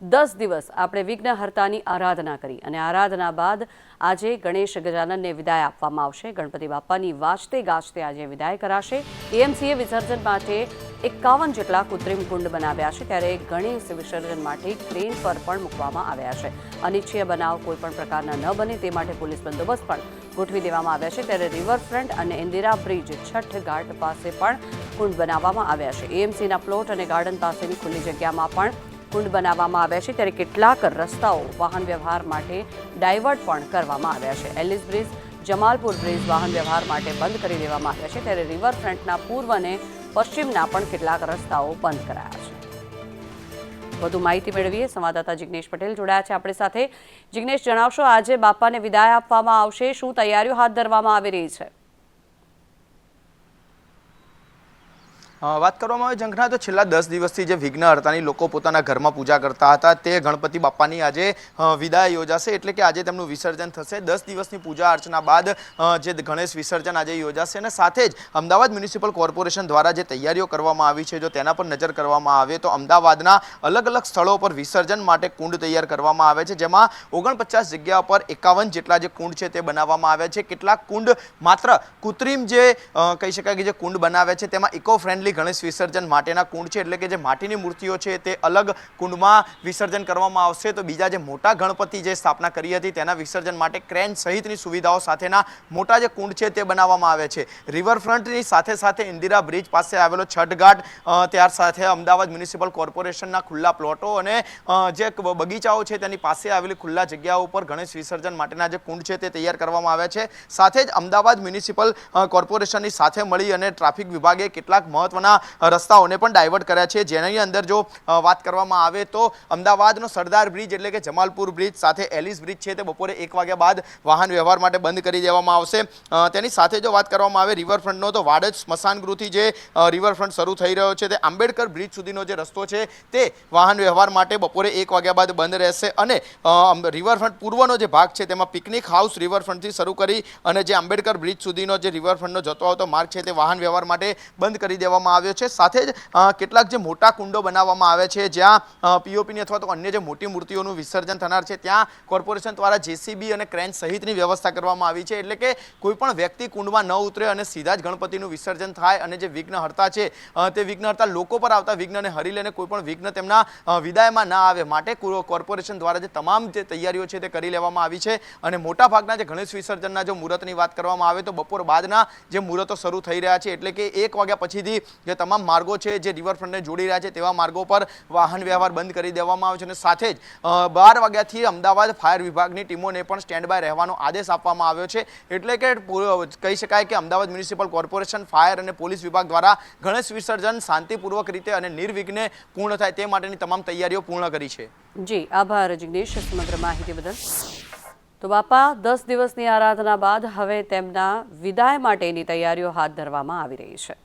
દસ દિવસ આપણે વિઘ્નહર્તાની આરાધના કરી અને આરાધના બાદ આજે ગણેશ ગજાનનને વિદાય આપવામાં આવશે. ગણપતિ બાપાની વાજતે ગાજતે આજે વિદાય કરાશે. એએમસીએ વિસર્જન માટે એકાવન જેટલા કૃત્રિમ કુંડ બનાવ્યા છે ત્યારે ગણેશ વિસર્જન માટે ક્રેન પર પણ મૂકવામાં આવ્યા છે. અનિચ્છીય બનાવ કોઈ પણ પ્રકારના ન બને તે માટે પોલીસ બંદોબસ્ત પણ ગોઠવી દેવામાં આવ્યા છે. ત્યારે રિવરફ્રન્ટ અને ઇન્દિરા બ્રિજ છઠ ઘાટ પાસે પણ કુંડ બનાવવામાં આવ્યા છે. એએમસીના પ્લોટ અને ગાર્ડન પાસેની ખુલ્લી જગ્યામાં પણ કુંડ બનાવવામાં આવ્યા છે ત્યારે કેટલાક રસ્તાઓ વાહન વ્યવહાર માટે ડાયવર્ટ પણ કરવામાં આવ્યા છે. એલિસ બ્રિજ, જમાલપુર બ્રિજ વાહન વ્યવહાર માટે બંધ કરી દેવામાં આવ્યા છે ત્યારે રિવરફ્રન્ટના પૂર્વ અને પશ્ચિમના પણ કેટલાક રસ્તાઓ બંધ કરાયા છે. વધુ માહિતી મેળવીએ. સંવાદદાતા જિગ્નેશ પટેલ જોડાયા છે આપણી સાથે. જિગ્નેશ, જણાવશો આજે બાપાને વિદાય આપવામાં આવશે. શું તૈયારીઓ હાથ ધરવામાં આવી રહી છે? વાત કરવામાં આવે જંખના તો છેલ્લા દસ દિવસથી જે વિઘ્નહર્તાની લોકો પોતાના ઘરમાં પૂજા કરતા હતા, તે ગણપતિ બાપાની આજે વિદાય યોજાશે. એટલે કે આજે તેમનું વિસર્જન થશે. દસ દિવસની પૂજા અર્ચના બાદ જે ગણેશ વિસર્જન આજે યોજાશે. અને સાથે જ અમદાવાદ મ્યુનિસિપલ કોર્પોરેશન દ્વારા જે તૈયારીઓ કરવામાં આવી છે, જો તેના પર નજર કરવામાં આવે, તો અમદાવાદના અલગ અલગ સ્થળો પર વિસર્જન માટે કુંડ તૈયાર કરવામાં આવે છે, જેમાં ઓગણપચાસ જગ્યા પર એકાવન જેટલા જે કુંડ છે, તે બનાવવામાં આવ્યા છે. કેટલાક કુંડ માત્ર કૃત્રિમ જે કહી શકાય કે જે કુંડ બનાવ્યા છે, તેમાં ઇકો ફ્રેન્ડલી ગણેશ વિસર્જન માટેના કુંડ છે? એટલે કે જે માટીની મૂર્તિઓ છે તે અલગ કુંડમાં વિસર્જન કરવામાં આવશે. તો બીજા જે મોટા ગણપતિ જે સ્થાપના કરી હતી તેના વિસર્જન માટે ક્રેન સહિતની સુવિધાઓ સાથેના મોટા જે કુંડ છે તે બનાવવામાં આવે છે. રિવરફ્રન્ટની સાથે સાથે ઇન્દિરા બ્રિજ પાસે આવેલો છઠઘાટ ત્યાર સાથે અમદાવાદ મ્યુનિસિપલ કોર્પોરેશનના ખુલ્લા પ્લોટો અને જે બગીચાઓ છે તેની પાસે આવેલી ખુલ્લા જગ્યાઓ ઉપર ગણેશ વિસર્જન માટેના જે કુંડ છે તે તૈયાર કરવામાં આવ્યા છે. સાથે જ અમદાવાદ મ્યુનિસિપલ કોર્પોરેશનની સાથે મળી અને ટ્રાફિક વિભાગે કેટલાક મહત્વના અ, રસ્તાઓને પણ ડાયવર્ટ કર્યા છે. જેની અંદર જો વાત કરવામાં આવે તો અમદાવાદનો સરદાર બ્રિજ એટલે કે જમાલપુર બ્રિજ સાથે એલિસ બ્રિજ છે તે બપોરે એક વાગ્યા બાદ વાહન વ્યવહાર માટે બંધ કરી દેવામાં આવશે. તેની સાથે જો વાત કરવામાં આવે રિવરફ્રન્ટનો તો વાડજ સ્મશાનગૃહથી જે રિવરફ્રન્ટ શરૂ થઈ રહ્યો છે તે આંબેડકર બ્રિજ સુધીનો જે રસ્તો છે તે વાહન વ્યવહાર માટે બપોરે એક વાગ્યા બાદ બંધ રહેશે અને રિવરફ્રન્ટ પૂર્વનો જે ભાગ છે તેમાં પિકનિક હાઉસ રિવરફ્રન્ટથી શરૂ કરી અને જે આંબેડકર બ્રિજ સુધીનો જે રિવરફ્રન્ટનો જતો આવતો માર્ગ છે તે વાહન વ્યવહાર માટે બંધ કરી દેવામાં આવ્યો છે. સાથે જ કેટલાક જે મોટા કુંડો બનાવવામાં આવે છે, જ્યાં પીઓપીની અથવા તો અન્ય જે મોટી મૂર્તિઓનું વિસર્જન થનાર છે, ત્યાં કોર્પોરેશન દ્વારા જેસીબી અને ક્રેન સહિતની વ્યવસ્થા કરવામાં આવી છે. એટલે કે કોઈપણ વ્યક્તિ કુંડમાં ન ઉતરે અને સીધા જ ગણપતિનું વિસર્જન થાય અને જે વિઘ્નહર્તા છે તે વિઘ્નહર્તા લોકો પર આવતા વિઘ્નને હરી લઈને કોઈપણ વિઘ્ન તેમના વિદાયમાં ના આવે માટે કોર- કોર્પોરેશન દ્વારા જે તમામ જે તૈયારીઓ છે તે કરી લેવામાં આવી છે. અને મોટા ભાગના જે ગણેશ વિસર્જનના જો મુહૂર્તની વાત કરવામાં આવે તો બપોર બાદના જે મુહૂર્તો શરૂ થઈ રહ્યા છે. એટલે કે એક વાગ્યા પછીથી જે તમામ માર્ગો છે જે રિવરફ્રન્ટને જોડી રહ્યા છે તેવા માર્ગો પર વાહન વ્યવહાર બંધ કરી દેવામાં આવે છે અને સાથે જ બાર વાગ્યાથી અમદાવાદ ફાયર વિભાગની ટીમોને પણ સ્ટેન્ડ બાય રહેવાનો આદેશ આપવામાં આવ્યો છે. એટલે કે કહી શકાય કે અમદાવાદ મ્યુનિસિપલ કોર્પોરેશન, ફાયર અને પોલીસ વિભાગ દ્વારા ગણેશ વિસર્જન શાંતિપૂર્વક રીતે અને નિર્વિઘ્ને પૂર્ણ થાય તે માટેની તમામ તૈયારીઓ પૂર્ણ કરી છે. જી, આભાર જિગ્નેશ સમગ્ર માહિતી બદલ. તો બાપા, દસ દિવસની આરાધના બાદ હવે તેમના વિદાય માટેની તૈયારીઓ હાથ ધરવામાં આવી રહી છે.